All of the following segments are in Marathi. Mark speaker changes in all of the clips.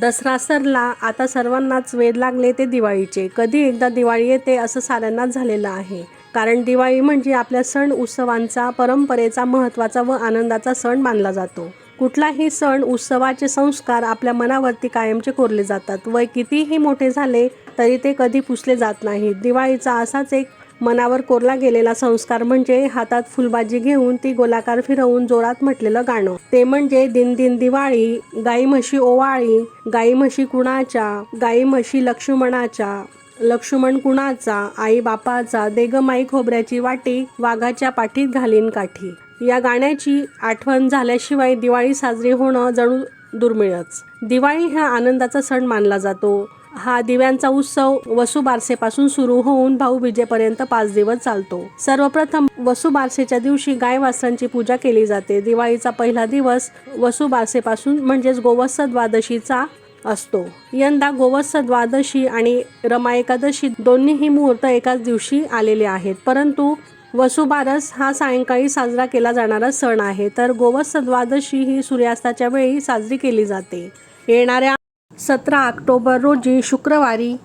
Speaker 1: दसरा सरला आता सर्वांनाच वेध लागले ते दिवाळीचे. कधी एकदा दिवाळी येते असं साऱ्यांनाच झालेलं आहे. कारण दिवाळी म्हणजे आपल्या सण उत्सवांचा परंपरेचा महत्त्वाचा व आनंदाचा सण मानला जातो. कुठलाही सण उत्सवाचे संस्कार आपल्या मनावरती कायमचे कोरले जातात. वय कितीही मोठे झाले तरी ते कधी पुसले जात नाहीत. दिवाळीचा असाच एक मनावर कोरला गेलेला संस्कार म्हणजे हातात फुलबाजी घेऊन ती गोलाकार फिरवून जोरात म्हटलेलं गाणं. ते म्हणजे दिन दिन दिवाळी गाई म्हशी ओवाळी गाई म्हशी कुणाच्या गाई म्हशी लक्ष्मणाच्या लक्ष्मण कुणाचा आई बापाचा देग माई खोबऱ्याची वाटी वाघाच्या पाठीत घालीन काठी. या गाण्याची आठवण झाल्याशिवाय दिवाळी साजरी होणं जणू दुर्मिळच. दिवाळी हा आनंदाचा सण मानला जातो. हा दिव्यांचा उत्सव वसुबारसेपासून सुरू होऊन भाऊबीजेपर्यंत पाच दिवस चालतो. सर्वप्रथम वसुबारसेच्या दिवशी गाय वासरांची पूजा केली जाते. दिवाळीचा पहिला दिवस वसुबारसेपासून म्हणजेच गोवत्स द्वादशीचा असतो. यंदा गोवत्स द्वादशी आणि रमा एकादशी दोन्हीही मुहूर्त एकाच दिवशी आलेले आहेत. परंतु वसुबारस हा सायंकाळी साजरा केला जाणारा सण आहे. तर गोवत्स द्वादशी ही सूर्यास्ताच्या वेळी साजरी केली जाते. येणाऱ्या सतरा ऑक्टोबर रोजी शुक्रवारी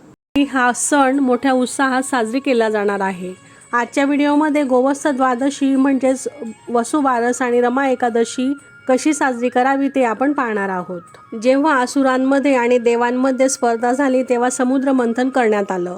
Speaker 1: हा सण मोठ्या उत्साहात साजरी केला जाणार आहे. आजच्या व्हिडिओमध्ये गोवत्स द्वादशी म्हणजेच वसुबारस आणि रमा एकादशी कशी साजरी करावी ते आपण पाहणार आहोत. जेव्हा असुरांमध्ये आणि देवांमध्ये स्पर्धा झाली तेव्हा समुद्र मंथन करण्यात आलं.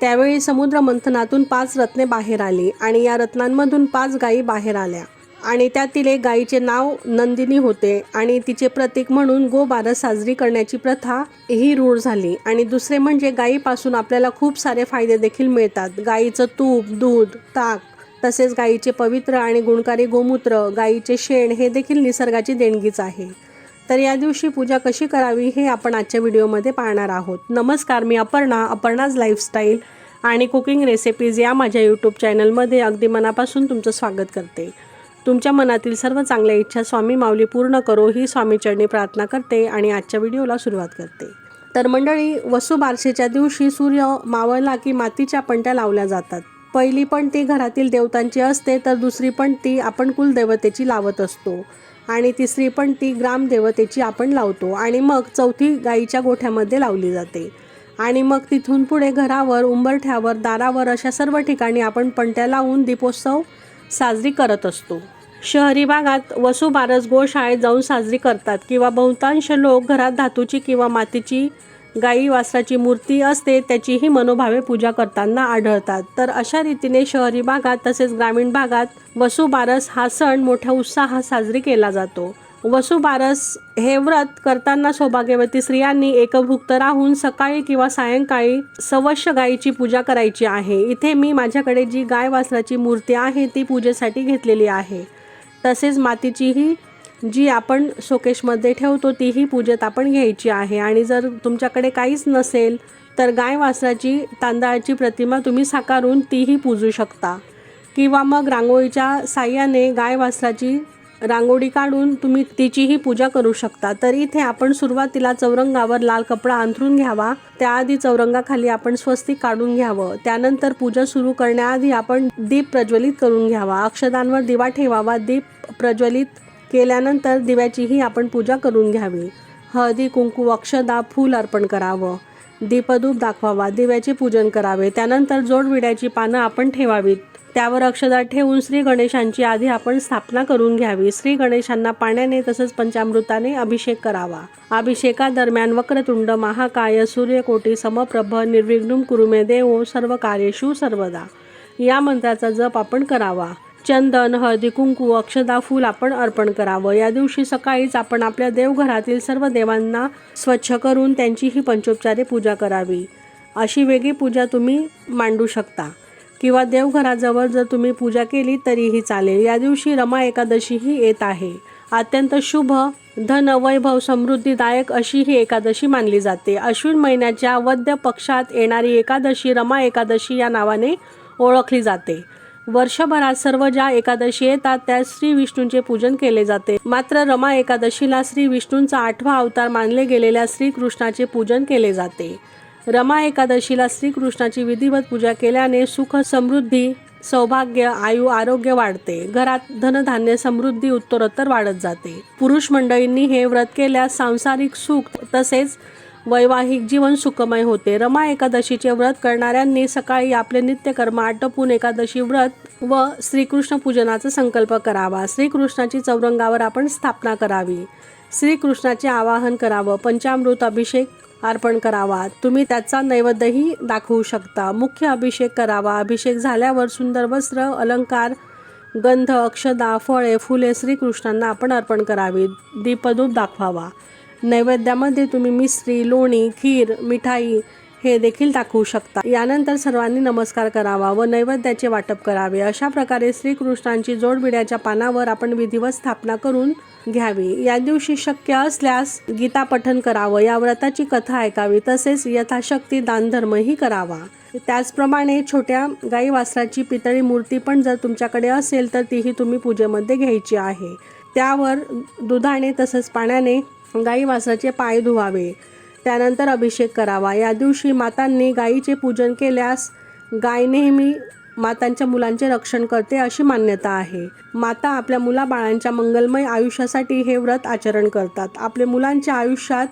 Speaker 1: त्यावेळी समुद्र मंथनातून पाच रत्ने बाहेर आली आणि या रत्नांमधून पाच गायी बाहेर आल्या. आणि त्यातील एक गायीचे नाव नंदिनी होते आणि तिचे प्रतीक म्हणून गोबारस साजरी करण्याची प्रथा ही रूढ झाली. आणि दुसरे म्हणजे गायीपासून आपल्याला खूप सारे फायदे देखील मिळतात. गायीचं तूप दूध ताक तसेच गायीचे पवित्र आणि गुणकारी गोमूत्र गायीचे शेण हे देखील निसर्गाची देणगीच आहे. तर या दिवशी पूजा कशी करावी हे आपण आजच्या व्हिडिओमध्ये पाहणार आहोत. नमस्कार मी अपर्णा अपर्णाज लाईफस्टाईल आणि कुकिंग रेसिपीज या माझ्या यूट्यूब चॅनलमध्ये अगदी मनापासून तुमचं स्वागत करते. तुमच्या मनातील सर्व चांगल्या इच्छा स्वामी माऊली पूर्ण करो ही स्वामीचरणी प्रार्थना करते आणि आजच्या व्हिडिओला सुरुवात करते. तर मंडळी वसुबारसेच्या दिवशी सूर्य मावळला की मातीच्या पणत्या लावल्या जातात. पहिली पण ती घरातील देवतांची असते तर दुसरी पण ती आपण कुलदेवतेची लावत असतो. आणि तिसरी पण ती ग्रामदेवतेची आपण लावतो. आणि मग चौथी गाईच्या गोठ्यामध्ये लावली जाते. आणि मग तिथून पुढे घरावर उंबरठ्यावर दारावर अशा सर्व ठिकाणी आपण पणत्या लावून दीपोत्सव साजरी करत असतो. शहरी भागात वसुबारस गोशाळेत जाऊन साजरी करतात किंवा बहुतांश लोक घरात धातूची किंवा मातीची गाई वासराची मूर्ती असते त्याचीही मनोभावे पूजा करताना आढळतात. तर अशा रीतीने शहरी भागात तसेच ग्रामीण भागात वसुबारस हा सण मोठ्या उत्साहात साजरी केला जातो. वसुबारस हे व्रत करताना सौभाग्यवती स्त्रियांनी एकभुक्त राहून सकाळी किंवा सायंकाळी सवश्य गायीची पूजा करायची आहे. इथे मी माझ्याकडे जी गाय वासराची मूर्ती आहे ती पूजेसाठी घेतलेली आहे. तसेच मातीचीही जी आपण शोकेशमध्ये ठेवतो तीही पूजेत आपण घ्यायची आहे. आणि जर तुमच्याकडे काहीच नसेल तर गाय वासराची तांदळाची प्रतिमा तुम्ही साकारून तीही पूजू शकता. किंवा मग रांगोळीच्या साह्याने गाय वासराची रांगोळी काढून तुम्ही तिचीही पूजा करू शकता. तर इथे आपण सुरुवातीला चौरंगावर लाल कपडा अंथरून घ्यावा. त्याआधी चौरंगाखाली आपण स्वस्तिक काढून घ्यावं. त्यानंतर पूजा सुरू करण्याआधी आपण दीप प्रज्वलित करून घ्यावा. अक्षदांवर दिवा ठेवावा. दीप प्रज्वलित केल्यानंतर दिव्याचीही आपण पूजा करून घ्यावी. हळदी कुंकू अक्षदा फूल अर्पण करावं. दीपधूप दाखवावा. दिव्याचे पूजन करावे. त्यानंतर जोडविड्याची पानं आपण ठेवावीत. त्यावर अक्षदा ठेवून श्री गणेशांची आधी आपण स्थापना करून घ्यावी. श्री गणेशांना पाण्याने तसंच पंचामृताने अभिषेक करावा. अभिषेकादरम्यान वक्रतुंड महाकाय सूर्यकोटी समप्रभ निर्विघ्नुम कुरुमे देवो सर्व कार्येषु सर्वदा. या मंत्राचा जप आपण करावा. चंदन हळदी कुंकू अक्षदा फूल आपण अर्पण करावं. या दिवशी सकाळीच आपण आपल्या देवघरातील सर्व देवांना स्वच्छ करून त्यांची ही पंचोपचारे पूजा करावी. अशी वेगळी पूजा तुम्ही मांडू शकता. किंवा देवघराजवळ जर तुम्ही पूजा केली तरीही चालेल. या दिवशी रमा एकादशीही येत आहे. अत्यंत शुभ धन वैभव समृद्धीदायक अशी ही एकादशी मानली जाते. अश्विन महिन्याच्या वद्य पक्षात येणारी एकादशी रमा एकादशी या नावाने ओळखली जाते. वर्षभरात सर्व ज्या एकादशी येतात त्या श्री विष्णूंचे पूजन केले जाते. मात्र रमा एकादशीला श्री विष्णूंचा आठवा अवतार मानले गेलेल्या श्रीकृष्णाचे पूजन केले जाते. रमा एकादशीला श्रीकृष्णाची विधिवत पूजा केल्याने सुख समृद्धी सौभाग्य आयु आरोग्य वाढते. घरात धनधान्य समृद्धी उत्तरोत्तर वाढत जाते. पुरुष मंडळींनी हे व्रत केल्यास सांसारिक सुख तसेच वैवाहिक जीवन सुखमय होते. रमा एकादशीचे व्रत करणाऱ्यांनी सकाळी आपले नित्यकर्म आटोपून एकादशी व्रत व श्रीकृष्ण पूजनाचा संकल्प करावा. श्रीकृष्णाची चौरंगावर आपण स्थापना करावी. श्रीकृष्णाचे आवाहन करावं. पंचामृत अभिषेक अर्पण करावा. तुम्ही त्याचा नैवेद्यही दाखवू शकता. मुख्य अभिषेक करावा. अभिषेक झाल्यावर सुंदर वस्त्र अलंकार गंध अक्षदा फळे फुले श्रीकृष्णांना आपण अर्पण करावी. दीपधूप दाखवावा. नैवेद्यामध्ये तुम्ही मिश्री लोणी खीर मिठाई हे देखील दाखवू शकता. यानंतर सर्वांनी नमस्कार करावा व नैवेद्याचे वाटप करावे. अशा प्रकारे श्रीकृष्णांची जोडविड्याच्या पानावर आपण विधिवत स्थापना करून घ्यावी. या दिवशी शक्य असल्यास गीता पठन करावं. या व्रताची कथा ऐकावी. तसेच यथाशक्ती दानधर्मही करावा. त्याचप्रमाणे छोट्या गाई वासराची पितळी मूर्ती पण जर तुमच्याकडे असेल तर तीही तुम्ही पूजेमध्ये घ्यायची आहे. त्यावर दुधाने तसंच पाण्याने गाई वासराचे पाय धुवावे. त्यानंतर अभिषेक करावा. या दिवशी मातांनी गायीचे पूजन केल्यास गाय नेहमी मातांच्या मुलांचे रक्षण करते अशी मान्यता आहे. माता आपल्या मुलाबाळांच्या मंगलमय आयुष्यासाठी हे व्रत आचरण करतात. आपल्या मुलांच्या आयुष्यात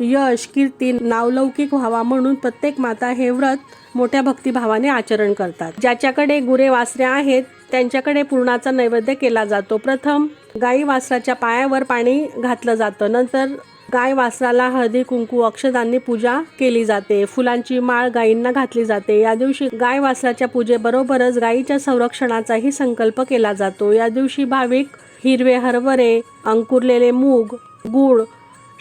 Speaker 1: यश कीर्ती नावलौकिक व्हावा म्हणून प्रत्येक माता हे व्रत मोठ्या भक्तिभावाने आचरण करतात. ज्याच्याकडे गुरे वासरे आहेत त्यांच्याकडे पूर्णाचा नैवेद्य केला जातो. प्रथम गाई वासराच्या पायावर पाणी घातलं जातं. नंतर गाय वासराला हळदी कुंकू अक्षदांनी पूजा केली जाते. फुलांची माळ गायींना घातली जाते. या दिवशी गाय वासराच्या पूजेबरोबरच गायीच्या संरक्षणाचाही संकल्प केला जातो. या दिवशी भाविक हिरवे हरभरे अंकुरलेले मूग गूळ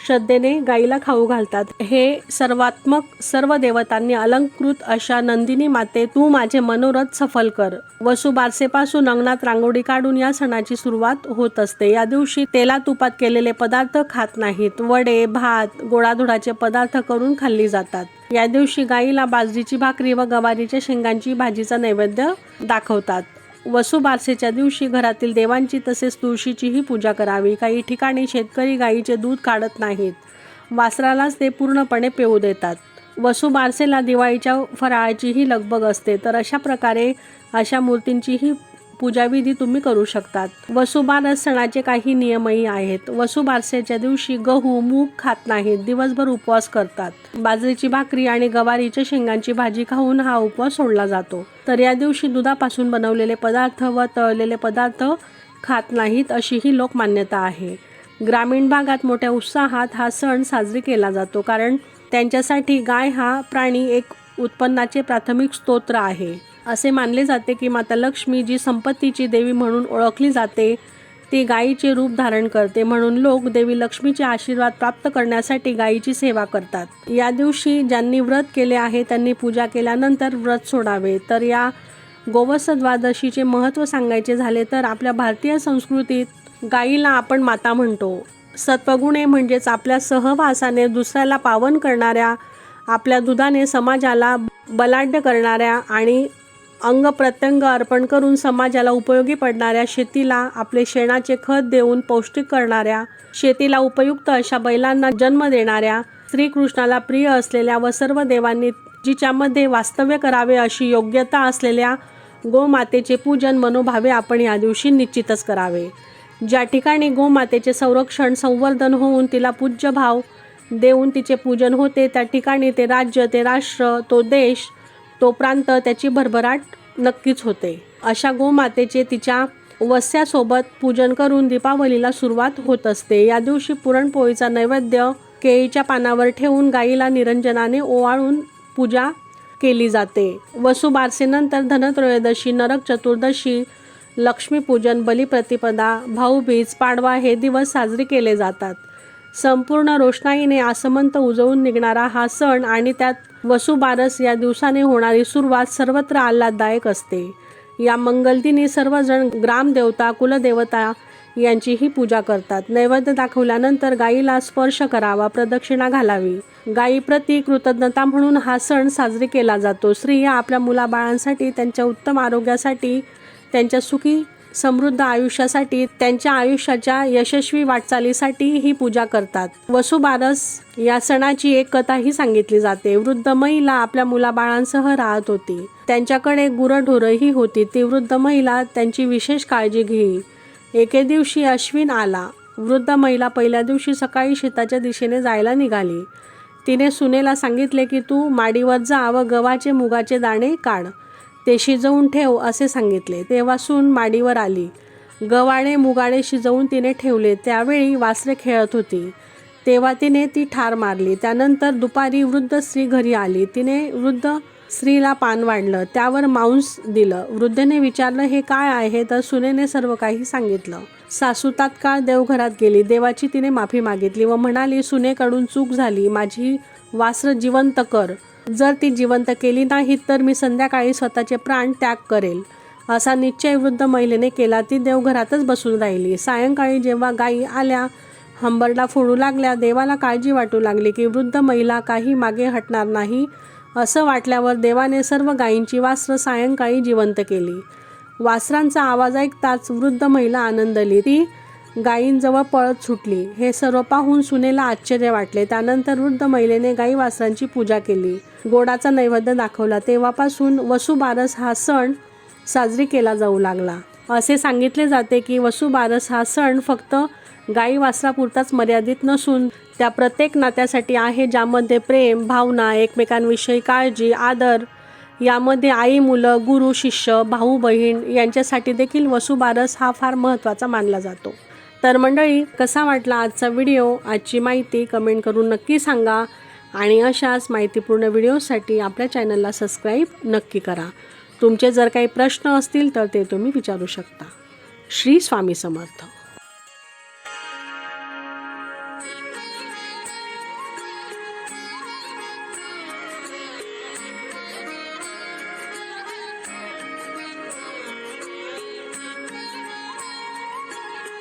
Speaker 1: श्रद्धेने गाईला खाऊ घालतात. हे सर्वात्मक सर्व देवतांनी अलंकृत अशा नंदिनी माते तू माझे मनोरथ सफल कर. वसु बारसेपासून अंगणात रांगोळी काढून या सणाची सुरुवात होत असते. या दिवशी तेला तुपात केलेले पदार्थ खात नाहीत. वडे भात गोडाधुडाचे पदार्थ करून खाल्ली जातात. या दिवशी गाईला बाजरीची भाकरी व गवारीच्या शेंगांची भाजीचा नैवेद्य दाखवतात. वसुबारसेच्या दिवशी घरातील देवांची तसेच तुळशीचीही पूजा करावी. काही ठिकाणी शेतकरी गाईचे दूध काढत नाहीत. वासरालाच ते पूर्णपणे पिऊ देतात. वसुबारसेला दिवाळीच्या फराळाचीही लगबग असते. तर अशा प्रकारे अशा मूर्तींचीही पूजाविधी तुम्ही करू शकतात. वसुबारस सणाचे काही नियमही आहेत. वसुबारसेच्या दिवशी गहू मूग खात नाहीत. दिवसभर उपवास करतात. बाजरीची भाकरी आणि गवारीच्या शेंगांची भाजी खाऊन हा उपवास सोडला जातो. तर या दिवशी दुधापासून बनवलेले पदार्थ व तळलेले पदार्थ खात नाहीत अशीही ही लोकमान्यता आहे. ग्रामीण भागात मोठ्या उत्साहात हा सण साजरी केला जातो कारण त्यांच्यासाठी गाय हा प्राणी एक उत्पन्नाचे प्राथमिक स्तोत्र आहे. असे मानले जाते की माता लक्ष्मी जी संपत्तीची देवी म्हणून ओळखली जाते ती गायीचे रूप धारण करते. म्हणून लोक देवी लक्ष्मीचे आशीर्वाद प्राप्त करण्यासाठी गायीची सेवा करतात. या दिवशी ज्यांनी व्रत केले आहे त्यांनी पूजा केल्यानंतर व्रत सोडावे. तर या गोवत्स द्वादशीचे महत्त्व सांगायचे झाले तर आपल्या भारतीय संस्कृतीत गायीला आपण माता म्हणतो. सत्वगुणे म्हणजेच आपल्या सहवासाने दुसऱ्याला पावन करणाऱ्या आपल्या दुधाने समाजाला बलाढ्य करणाऱ्या आणि अंग प्रत्यंग अर्पण करून समाजाला उपयोगी पडणाऱ्या शेतीला आपले शेणाचे खत देऊन पौष्टिक करणाऱ्या शेतीला उपयुक्त अशा बैलांना जन्म देणाऱ्या श्रीकृष्णाला प्रिय असलेल्या व सर्व देवांनी जिच्यामध्ये वास्तव्य करावे अशी योग्यता असलेल्या गोमातेचे पूजन मनोभावे आपण या दिवशी निश्चितच करावे. ज्या ठिकाणी गोमातेचे संरक्षण संवर्धन होऊन तिला पूज्य भाव देऊन तिचे पूजन होते त्या ठिकाणी ते राज्य ते राष्ट्र तो देश तो प्रांत त्याची भरभराट नक्कीच होते. अशा गोमातेचे तिच्या वस्यासोबत पूजन करून दीपावलीला सुरुवात होत असते. या दिवशी पुरणपोळीचा नैवेद्य केळीच्या पानावर ठेवून गाईला निरंजनाने ओवाळून पूजा केली जाते. वसुबारसेनंतर धनत्रयोदशी नरक चतुर्दशी लक्ष्मीपूजन बलिप्रतिपदा भाऊबीज पाडवा हे दिवस साजरे केले जातात. संपूर्ण रोषणाईने आसमंत उजवून निघणारा हा सण आणि त्यात वसुबारस या दिवसाने होणारी सुरुवात सर्वत्र आल्हाददायक असते. या मंगलदिनी सर्वजण ग्रामदेवता कुलदेवता यांचीही पूजा करतात. नैवेद्य दाखवल्यानंतर गायीला स्पर्श करावा प्रदक्षिणा घालावी. गायीप्रती कृतज्ञता म्हणून हा सण साजरी केला जातो. स्त्रिया आपल्या मुलाबाळांसाठी त्यांच्या उत्तम आरोग्यासाठी त्यांच्या सुखी समृद्ध आयुष्यासाठी त्यांच्या आयुष्याच्या यशस्वी वाटचालीसाठी ही पूजा करतात. वसुबारस या सणाची एक कथाही सांगितली जाते. वृद्ध महिला आपल्या मुलाबाळांसह राहत होती. त्यांच्याकडे गुरढोरंही होती. ती वृद्ध महिला त्यांची विशेष काळजी घेई. एके दिवशी अश्विन आला. वृद्ध महिला पहिल्या दिवशी सकाळी शेताच्या दिशेने जायला निघाली. तिने सुनेला सांगितले की तू माडीवर जा व गव्हाचे मुगाचे दाणे काढ. ते शिजवून ठेव असे सांगितले. तेव्हा सून माडीवर आली. गवाळे मुगाणे शिजवून तिने ठेवले. त्यावेळी वासरे खेळत होती. तेव्हा तिने ती ठार मारली. त्यानंतर दुपारी वृद्ध स्त्री घरी आली. तिने वृद्ध स्त्रीला पान वाढलं. त्यावर मांस दिलं. वृद्धेने विचारलं हे काय आहे? तर सुनेने सर्व काही सांगितलं. सासू तात्काळ देवघरात गेली. देवाची तिने माफी मागितली व म्हणाली सुनेकडून चूक झाली. माझी वासर जिवंत कर. जर ती जिवंत केली नाही तर मी संध्याकाळी स्वतःचे प्राण त्याग करेल. असा निश्चय वृद्ध महिलेने केला. ती देवघरातच बसून राहिली. सायंकाळी जेव्हा गायी आल्या हंबरडा फोडू लागल्या देवाला काळजी वाटू लागली की वृद्ध महिला काही मागे हटणार नाही असं वाटल्यावर देवाने सर्व गायींची वासरं सायंकाळी जिवंत केली. वासरांचा आवाज ऐकताच वृद्ध महिला आनंदली ती गायींजवळ पळत सुटली. हे सर्व पाहून सुनेला आश्चर्य वाटले. त्यानंतर वृद्ध महिलेने गाई वासरांची पूजा केली. गोडाचा नैवेद्य दाखवला. तेव्हापासून वसुबारस हा सण साजरी केला जाऊ लागला. असे सांगितले जाते की वसुबारस हा सण फक्त गाई वासरापुरताच मर्यादित नसून त्या प्रत्येक नात्यासाठी आहे ज्यामध्ये प्रेम भावना एकमेकांविषयी काळजी आदर यामध्ये आई मुलं गुरु शिष्य भाऊ बहीण यांच्यासाठी देखील वसुबारस हा फार महत्त्वाचा मानला जातो. तर मंडळी कसा वाटला आजचा व्हिडिओ? आजची माहिती कमेंट करून नक्की सांगा. आणि अशाच माहितीपूर्ण व्हिडिओसाठी आपल्या चॅनलला सबस्क्राईब नक्की करा. तुमचे जर काही प्रश्न असतील तर ते तुम्ही विचारू शकता. श्री स्वामी समर्थ.